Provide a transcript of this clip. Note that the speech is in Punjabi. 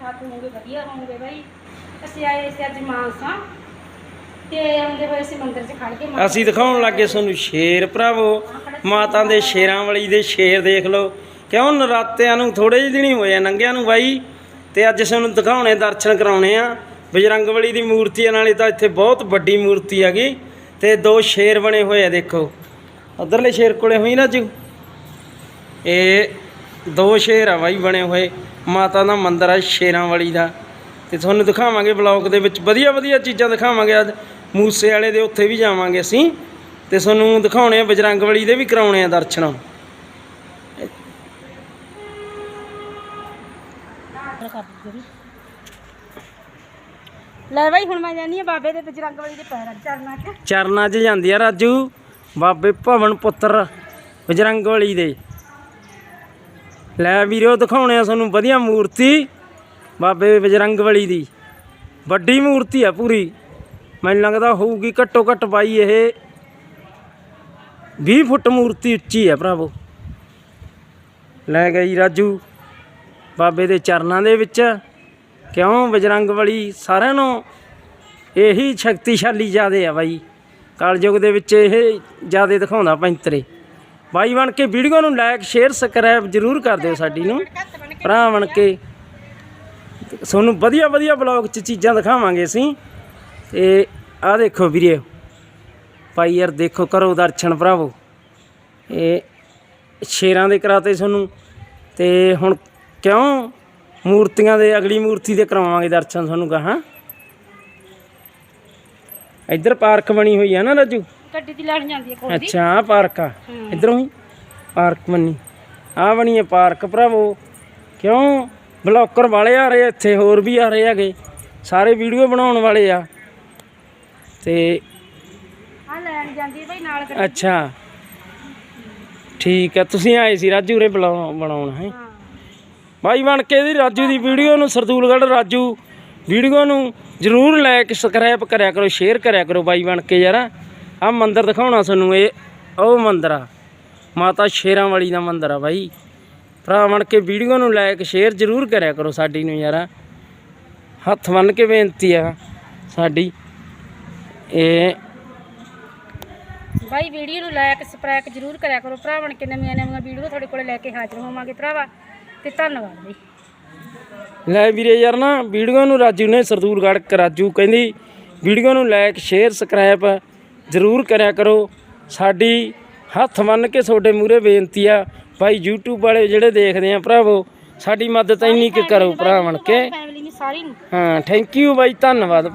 ਠਾਕ ਹੋਵੋਗੇ ਵਧੀਆ ਹੋਵੋਗੇ ਬਾਈ। ਅਸੀਂ ਆਏ ਸੀ ਅੱਜ ਮਾਨਸਾ ਤੇ ਆਉਂਦੇ ਹੋਏ ਅਸੀਂ ਮੰਦਿਰ 'ਚ ਖੜ ਕੇ ਮਾਤਾ ਅਸੀਂ ਦਿਖਾਉਣ ਲੱਗੇ ਤੁਹਾਨੂੰ ਸ਼ੇਰ ਭਰਾਵੋ ਮਾਤਾ ਦੇ ਸ਼ੇਰਾਂ ਵਾਲੀ ਦੇ ਸ਼ੇਰ ਦੇਖ ਲਓ। ਕਿਉਂ ਨਰਾਤਿਆਂ ਨੂੰ ਥੋੜੇ ਜਿਹੇ ਦਿਨ ਹੀ ਹੋਏ ਆ ਨੰਗਿਆਂ ਨੂੰ ਬਾਈ ਤੇ ਅੱਜ ਸਾਨੂੰ ਦਿਖਾਉਣੇ ਦਰਸ਼ਨ ਕਰਾਉਣੇ ਆ। ਬਜਰੰਗਬਲੀ ਦੀ ਮੂਰਤੀ ਆ, ਨਾਲੇ ਤਾਂ ਇੱਥੇ ਬਹੁਤ ਵੱਡੀ ਮੂਰਤੀ ਹੈਗੀ ਤੇ ਦੋ ਸ਼ੇਰ ਬਣੇ ਹੋਏ ਆ ਦੇਖੋ। ਉਧਰਲੇ ਸ਼ੇਰ ਕੋਲੇ ਹੋਈ ਨਾ ਜੀ ਇਹ ਦੋ ਸ਼ੇਰ ਆ ਬਾਈ ਬਣੇ ਹੋਏ। ਮਾਤਾ ਦਾ ਮੰਦਿਰ ਆ ਸ਼ੇਰਾਂ ਵਾਲੀ ਦਾ। ਤੇ ਤੁਹਾਨੂੰ ਦਿਖਾਵਾਂਗੇ ਬਲੌਗ ਦੇ ਵਿੱਚ। ਵਧੀਆ ਵਧੀਆ ਚੀਜ਼ਾਂ ਦਿਖਾਵਾਂਗੇ ਅੱਜ। ਮੂਸੇ ਵਾਲੇ ਦੇ ਉੱਥੇ ਵੀ ਜਾਵਾਂਗੇ ਅਸੀਂ। ਤੇ ਤੁਹਾਨੂੰ ਦਿਖਾਉਣੇ ਆ ਬਜਰੰਗਬਲੀ ਦੇ ਵੀ ਕਰਾਉਣੇ ਆ ਦਰਸ਼ਨ। ਲੈ ਬਾਈ ਹੁਣ ਮੈਂ ਜਾਨੀ ਆ ਬਾਬੇ ਦੇ ਬਜਰੰਗ ਵਾਲੀ ਦੇ ਪੈਰਾਂ ਚਰਨਾਂ 'ਚ। ਚਰਨਾਂ 'ਚ ਜਾਂਦੀ ਆ ਰਾਜੂ। ਬਾਬੇ ਭਵਨ ਪੁੱਤਰ ਬਜਰੰਗਬਲੀ ਦੇ। ਲੈ ਵੀਰੋ, ਦਿਖਾਉਣੇ ਆ ਤੁਹਾਨੂੰ ਵਧੀਆ ਮੂਰਤੀ, ਬਾਬੇ ਬਜਰੰਗਬਲੀ ਦੀ। ਵੱਡੀ ਮੂਰਤੀ ਆ ਪੂਰੀ। ਮੈਨੂੰ ਲੱਗਦਾ ਹੋਊਗੀ ਘੱਟੋ ਘੱਟ ਬਾਈ ਇਹ 20 ਫੁੱਟ ਮੂਰਤੀ ਉੱਚੀ ਹੈ ਭਰਾਵੋ। ਲੈ ਗਈ ਰਾਜੂ, ਬਾਬੇ ਦੇ ਚਰਨਾਂ ਦੇ ਵਿੱਚ। ਕਿਉਂ ਬਜਰੰਗ ਬਲੀ ਸਾਰਿਆਂ ਨੂੰ ਇਹੀ ਸ਼ਕਤੀਸ਼ਾਲੀ ਜਿਆਦੇ ਆ ਬਾਈ। ਕਲਯੁਗ ਦੇ ਵਿੱਚ ਇਹ ਜਿਆਦੇ ਦਿਖਾਉਂਦਾ ਪੈਂਤਰੇ। ਬਾਈ ਬਣ ਕੇ ਵੀਡੀਓ ਨੂੰ ਲਾਈਕ ਸ਼ੇਅਰ ਸਬਸਕ੍ਰਾਈਬ ਜਰੂਰ ਕਰ ਦਿਓ ਸਾਡੀ ਨੂੰ। ਭਰਾ ਬਣ ਕੇ। ਤੁਹਾਨੂੰ ਵਧੀਆ ਵਧੀਆ ਬਲੌਗ 'ਚ ਚੀਜ਼ਾਂ ਦਿਖਾਵਾਂਗੇ ਅਸੀਂ। ਤੇ ਆਹ ਦੇਖੋ ਵੀਰੇ। ਭਾਈ ਯਾਰ ਦੇਖੋ ਕਰੋ ਦਰਸ਼ਨ ਭਰਾਵੋ। ਇਹ ਸ਼ੇਰਾਂ ਦੇ ਕਰਾਤੇ ਤੁਹਾਨੂੰ। ਤੇ ਹੁਣ ਕਿਉਂ ਮੂਰਤੀਆਂ ਦੇ ਅਗਲੀ ਮੂਰਤੀ ਦੇ ਕਰਾਵਾਂਗੇ ਦਰਸ਼ਨ ਤੁਹਾਨੂੰ ਕਹਾਂ ਇੱਧਰ ਪਾਰਕ ਬਣੀ ਹੋਈ ਹੈ ਨਾ ਰਾਜੂ? ਗੱਡੀ ਦੀ ਲੈਣ ਜਾਂਦੀ ਹੈ ਕੋਲ ਦੀ। ਅੱਛਾ ਆਹ ਪਾਰਕ ਆ। ਇਧਰੋਂ ਹੀ? ਪਾਰਕ ਬਣੀ ਆ ਬਣੀ ਹੈ ਪਾਰਕ ਭਰਾਵੋ। ਕਿਉਂ? ਬਲੌਕਰ ਵਾਲੇ ਆ ਰਹੇ ਇੱਥੇ ਹੋਰ ਵੀ ਆ ਰਹੇ ਹੈਗੇ। ਸਾਰੇ ਵੀਡੀਓ ਬਣਾਉਣ ਵਾਲੇ ਆ। ਤੇ ਆ ਲੈਣ ਜਾਂਦੀ ਬਾਈ ਨਾਲ ਗੱਡੀ ਅੱਛਾ। ਠੀਕ ਹੈ ਤੁਸੀਂ ਆਏ ਸੀ ਰਾਜੂ ਬੁਲਾਉ- ਬਣਾਉਣ ਹੈ? ਭਾਈ ਬਣ ਕੇ ਇਹਦੀ ਰਾਜੂ ਦੀ ਵੀਡੀਓ ਨੂੰ ਸਰਦੂਲਗੜ੍ਹ ਰਾਜੂ ਵੀਡੀਓ ਨੂੰ ਜਰੂਰ ਲਾਇਕ ਸਬਸਕ੍ਰਾਈਬ ਕਰਿਆ ਕਰੋ ਸ਼ੇਅਰ ਕਰਿਆ ਕਰੋ ਬਾਈ ਬਣ ਕੇ ਯਾਰ। ਆ ਮੰਦਿਰ ਦਿਖਾਉਣਾ ਤੁਹਾਨੂੰ ਇਹ ਉਹ ਮੰਦਿਰ ਆ। ਮਾਤਾ ਸ਼ੇਰਾਂ ਵਾਲੀ ਦਾ ਮੰਦਿਰ ਆ ਬਾਈ। ਭਰਾ ਬਣ ਕੇ ਵੀਡੀਓ ਨੂੰ ਲਾਇਕ ਸ਼ੇਅਰ ਜਰੂਰ ਕਰਿਆ ਕਰੋ ਸਾਡੀ ਨੂੰ ਯਾਰ। ਹੱਥ ਬੰਨ ਕੇ ਬੇਨਤੀ ਆ ਸਾਡੀ। ਇਹ ਬਾਈ ਵੀਡੀਓ ਨੂੰ ਲਾਇਕ ਸਬਸਕ੍ਰਾਈਬ ਜ਼ਰੂਰ ਕਰਿਆ ਕਰੋ। ਭਰਾ ਬਣ ਕੇ ਨਵੀਆਂ ਨਵੀਆਂ ਵੀਡੀਓ ਤੁਹਾਡੇ ਕੋਲੇ ਲੈ ਕੇ ਹਾਜ਼ਰ ਹੋਵਾਂਗੇ ਭਰਾਵਾ। ਤੇ ਧੰਨਵਾਦ ਬਾਈ। ਲੈ ਵੀਰੇ ਯਾਰ ਨਾ ਵੀਡੀਓ ਨੂੰ ਰਾਜੂ ਨੇ ਸਰਦੂਲਗੜ੍ਹ ਰਾਜੂ ਕਹਿੰਦੀ ਵੀਡੀਓ ਨੂੰ ਲਾਇਕ ਸ਼ੇਅਰ ਸਬਸਕ੍ਰਾਈਬ ਜ਼ਰੂਰ ਕਰਿਆ ਕਰੋ। ਸਾਡੀ ਹੱਥ ਮੰਨ ਕੇ ਤੁਹਾਡੇ ਮੂਹਰੇ ਬੇਨਤੀ ਆ ਭਾਈ YouTube ਵਾਲੇ ਜਿਹੜੇ ਦੇਖਦੇ ਆ ਭਰਾਵੋ ਸਾਡੀ ਮਦਦ ਇੰਨੀ ਕੁ ਕਰੋ ਭਰਾ ਬਣ ਕੇ। ਸਾਰੀ ਨੂੰ ਹਾਂ ਥੈਂਕ ਯੂ ਬਾਈ ਧੰਨਵਾਦ।